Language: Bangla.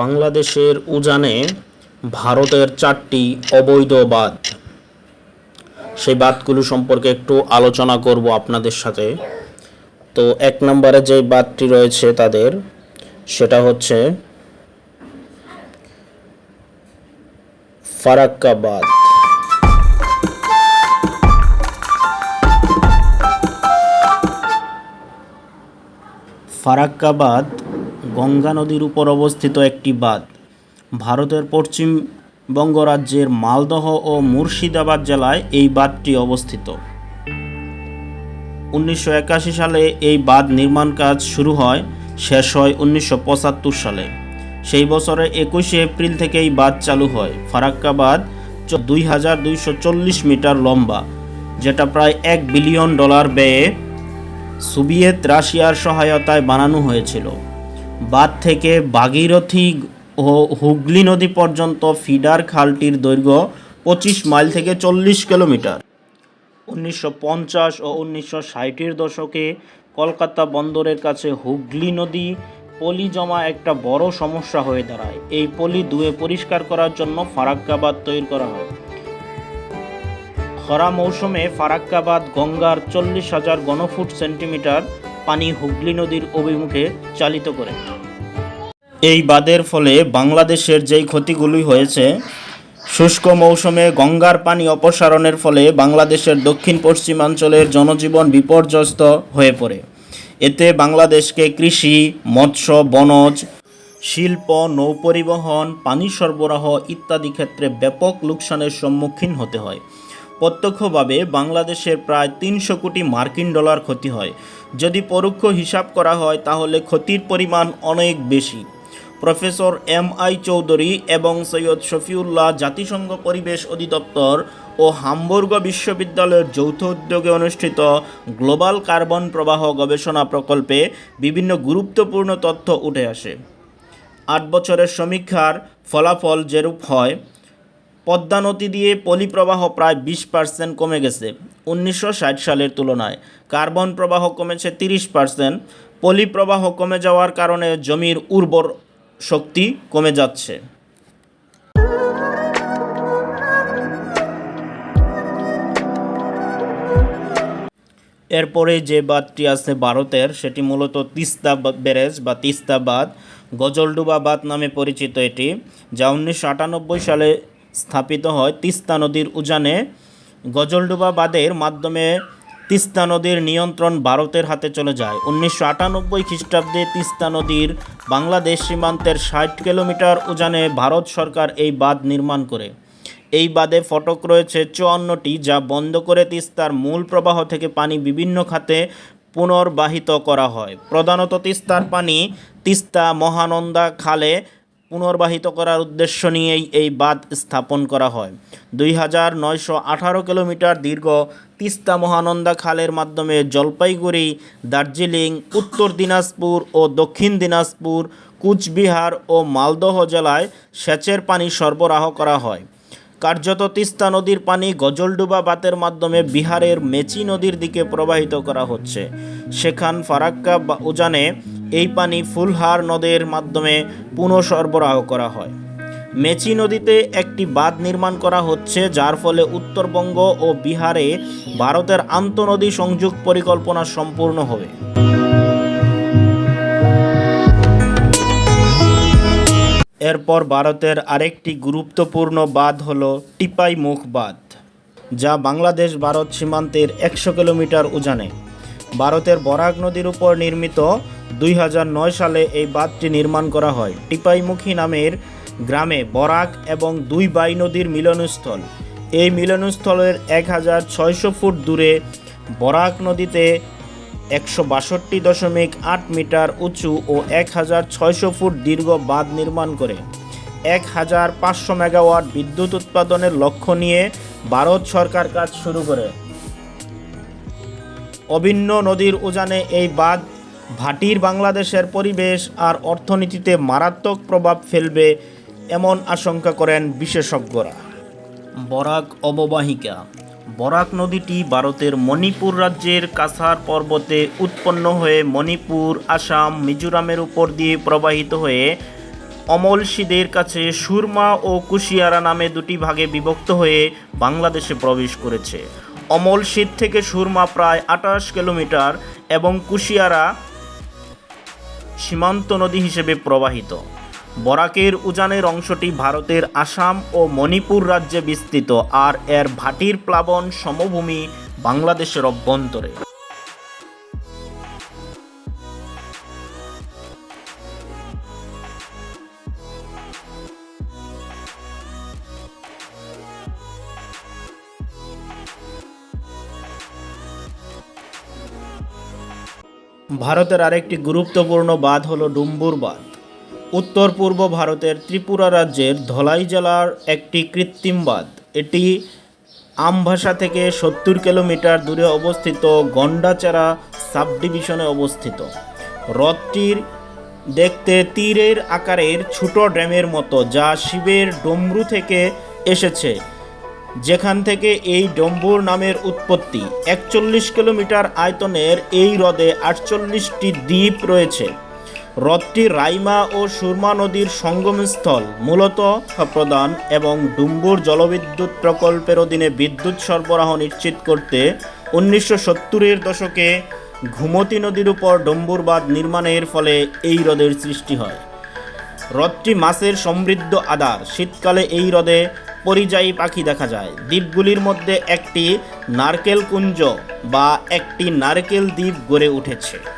বাংলাদেশের উজানে ভারতের চারটি অবৈধ বাঁধ। সেই বাদগুলো সম্পর্কে একটু আলোচনা করব আপনাদের সাথে। তো এক নম্বরে যে বাঁধটি রয়েছে তাদের, সেটা হচ্ছে ফারাক্কা বাঁধ। ফারাক্কা বাঁধ গঙ্গা নদীর উপর অবস্থিত একটি বাঁধ। ভারতের পশ্চিমবঙ্গ রাজ্যের মালদহ ও মুর্শিদাবাদ জেলায় এই বাঁধটি অবস্থিত। উনিশশো একাশি সালে এই বাঁধ নির্মাণ কাজ শুরু হয়, শেষ হয় উনিশশো পঁচাত্তর সালে। সেই বছরে একুশে এপ্রিল থেকে এই বাঁধ চালু হয়। ফারাক্কা বাঁধ দুই হাজার দুইশো চল্লিশ মিটার লম্বা, যেটা প্রায় এক বিলিয়ন ডলার ব্যয়ে সোভিয়েত রাশিয়ার সহায়তায় বানানো হয়েছিল। বাঁধ থেকে ভাগীরথী ও হুগলি নদী পর্যন্ত ফিডার খালটির দৈর্ঘ্য পঁচিশ মাইল থেকে চল্লিশ কিলোমিটার। উনিশশো পঞ্চাশ ও উনিশশো ষাটের দশকে কলকাতা বন্দরের কাছে হুগলি নদী পলি জমা একটা বড় সমস্যা হয়ে দাঁড়ায়। এই পলি ধুয়ে পরিষ্কার করার জন্য ফারাক্কাবাদ তৈরি করা হয়। খরা মৌসুমে ফারাক্কাবাদ গঙ্গার চল্লিশ হাজার ঘনফুট সেন্টিমিটার পানি হুগলি নদীর অভিমুখে চালিত করে। এই বাঁধের ফলে বাংলাদেশের যেই ক্ষতিগুলি হয়েছে, শুষ্ক মৌসুমে গঙ্গার পানি অপসারণের ফলে বাংলাদেশের দক্ষিণ পশ্চিমাঞ্চলের জনজীবন বিপর্যস্ত হয়ে পড়ে। এতে বাংলাদেশকে কৃষি, মৎস্য, বনজ, শিল্প, নৌপরিবহন, পানি সরবরাহ ইত্যাদি ক্ষেত্রে ব্যাপক লোকসানের সম্মুখীন হতে হয়। প্রত্যক্ষভাবে বাংলাদেশের প্রায় তিনশো কোটি মার্কিন ডলার ক্ষতি হয়। যদি পরোক্ষ হিসাব করা হয়, তাহলে ক্ষতির পরিমাণ অনেক বেশি। প্রফেসর এম আই চৌধুরী এবং সৈয়দ শফিউল্লাহ জাতিসংঘ পরিবেশ অধিদপ্তর ও হামবুর্গ বিশ্ববিদ্যালয়ের যৌথ উদ্যোগে অনুষ্ঠিত গ্লোবাল কার্বন প্রবাহ গবেষণা প্রকল্পে বিভিন্ন গুরুত্বপূর্ণ তথ্য উঠে আসে। আট বছরের সমীক্ষার ফলাফল যেরূপ হয় পদ্মা নদী দিয়ে পলিপ্রবাহ প্রায় বিশ পার্সেন্ট কমে গেছে উনিশশো ষাট সালের তুলনায়। কার্বন প্রবাহ কমেছে তিরিশ পার্সেন্ট পলিপ্রবাহ কমে যাওয়ার কারণে জমির উর্বর শক্তি কমে যাচ্ছে। এরপরে যে বাঁধটি আছে ভারতের, সেটি মূলত তিস্তা ব্যারেজ বা তিস্তা বাঁধ, গজলডুবা বাঁধ নামে পরিচিত এটি, যা উনিশশো আটানব্বই সালে স্থাপিত হয় তিস্তা নদীর উজানে। গজলডুবা বাঁধের মাধ্যমে তিস্তা নদীর নিয়ন্ত্রণ ভারতের হাতে চলে যায়। উনিশশো আটানব্বই খ্রিস্টাব্দে তিস্তা নদীর বাংলাদেশ সীমান্তের ষাট কিলোমিটার উজানে ভারত সরকার এই বাঁধ নির্মাণ করে। এই বাঁধে ফটক রয়েছে চুয়ান্নটি, যা বন্ধ করে তিস্তার মূল প্রবাহ থেকে পানি বিভিন্ন খাতে পুনর্বাহিত করা হয়। প্রধানত তিস্তার পানি তিস্তা মহানন্দা খালে পুনর্বাহিত করার উদ্দেশ্য নিয়েই এই বাঁধ স্থাপন করা হয়। দুই হাজার নয়শো আঠারো কিলোমিটার দীর্ঘ তিস্তা মহানন্দা খালের মাধ্যমে জলপাইগুড়ি, দার্জিলিং, উত্তর দিনাজপুর ও দক্ষিণ দিনাজপুর, কুচবিহার ও মালদহ জেলায় সেচের পানি সরবরাহ করা হয়। কার্যত তিস্তা নদীর পানি গজলডুবা বাতের মাধ্যমে বিহারের মেচি নদীর দিকে প্রবাহিত করা হচ্ছে। সেখান ফারাক্কা বা উজানে এই পানি ফুলহার নদের মাধ্যমে পুনঃ সরবরাহ করা হয়। মেচি নদীতে একটি বাঁধ নির্মাণ করা হচ্ছে, যার ফলে উত্তরবঙ্গ ও বিহারে ভারতের আন্তঃনদী সংযোগ পরিকল্পনা সম্পূর্ণ হবে। এরপর ভারতের আরেকটি গুরুত্বপূর্ণ বাঁধ হল টিপাই মুখ বাঁধ, যা বাংলাদেশ ভারত সীমান্তের একশো কিলোমিটার উজানে। ভারতের বরাক নদীর উপর নির্মিত দুই হাজার নয় সালে এই বাঁধটি নির্মাণ করা হয়। টিপাইমুখী নামের গ্রামে বরাক এবং দুই বাই নদীর মিলনস্থল। এই মিলনস্থলের এক হাজার ছয়শো ফুট দূরে বরাক নদীতে একশো বাষট্টি দশমিক আট মিটার উঁচু ও এক হাজার ছয়শো ফুট দীর্ঘ বাঁধ নির্মাণ করে। এক হাজার পাঁচশো মেগাওয়াট বিদ্যুৎ উৎপাদনের লক্ষ্য নিয়ে ভারত সরকার কাজ শুরু করে। অভিন্ন নদীর উজানে এই বাঁধ ভাটির বাংলাদেশের পরিবেশ আর অর্থনীতিতে মারাত্মক প্রভাব ফেলবে এমন আশঙ্কা করেন বিশেষজ্ঞরা। বরাক অববাহিকা। বরাক নদীটি ভারতের মণিপুর রাজ্যের কাছার পর্বতে উৎপন্ন হয়ে মণিপুর, আসাম, মিজোরামের উপর দিয়ে প্রবাহিত হয়ে অমলসিদের কাছে সুরমা ও কুশিয়ারা নামে দুটি ভাগে বিভক্ত হয়ে বাংলাদেশে প্রবেশ করেছে। অমলসিদ থেকে সুরমা প্রায় আঠাশ কিলোমিটার এবং কুশিয়ারা সীমান্ত নদী হিসেবে প্রবাহিত। বরাকের উজানের অংশটি ভারতের আসাম ও মণিপুর রাজ্যে বিস্তৃত, আর এর ভাটির প্লাবন সমভূমি বাংলাদেশের অভ্যন্তরে। ভারতের আরেকটি গুরুত্বপূর্ণ বাঁধ হল ডুম্বুর বাঁধ। উত্তর পূর্ব ভারতের ত্রিপুরা রাজ্যের ধলাই জেলার একটি কৃত্রিম বাঁধ। এটি আমভাষা থেকে সত্তর কিলোমিটার দূরে অবস্থিত গন্ডাচারা সাব ডিভিশনে অবস্থিত। হ্রদটির দেখতে তীরের আকারের ছোট ড্যামের মতো, যা শিবের ডমরু থেকে এসেছে। যেখান থেকে এই ডম্বুর নামের উৎপত্তি। একচল্লিশ কিলোমিটার আয়তনের এই হ্রদে আটচল্লিশটি দ্বীপ রয়েছে। হ্রদটি রাইমা ও সুরমা নদীর সঙ্গমস্থল, মূলত প্রদান এবং ডুম্বুর জলবিদ্যুৎ প্রকল্পের অধীনে বিদ্যুৎ সরবরাহ নিশ্চিত করতে উনিশশো সত্তরের দশকে ঘুমতি নদীর উপর ডম্বুর বাঁধ নির্মাণের ফলে এই হ্রদের সৃষ্টি হয়। হ্রদটি মাছের সমৃদ্ধ আদার। শীতকালে এই হ্রদে পরিযায়ী পাখি দেখা যায়। দ্বীপগুলির মধ্যে একটি নারকেল কুঞ্জ বা একটি নারকেল দ্বীপ গড়ে উঠেছে।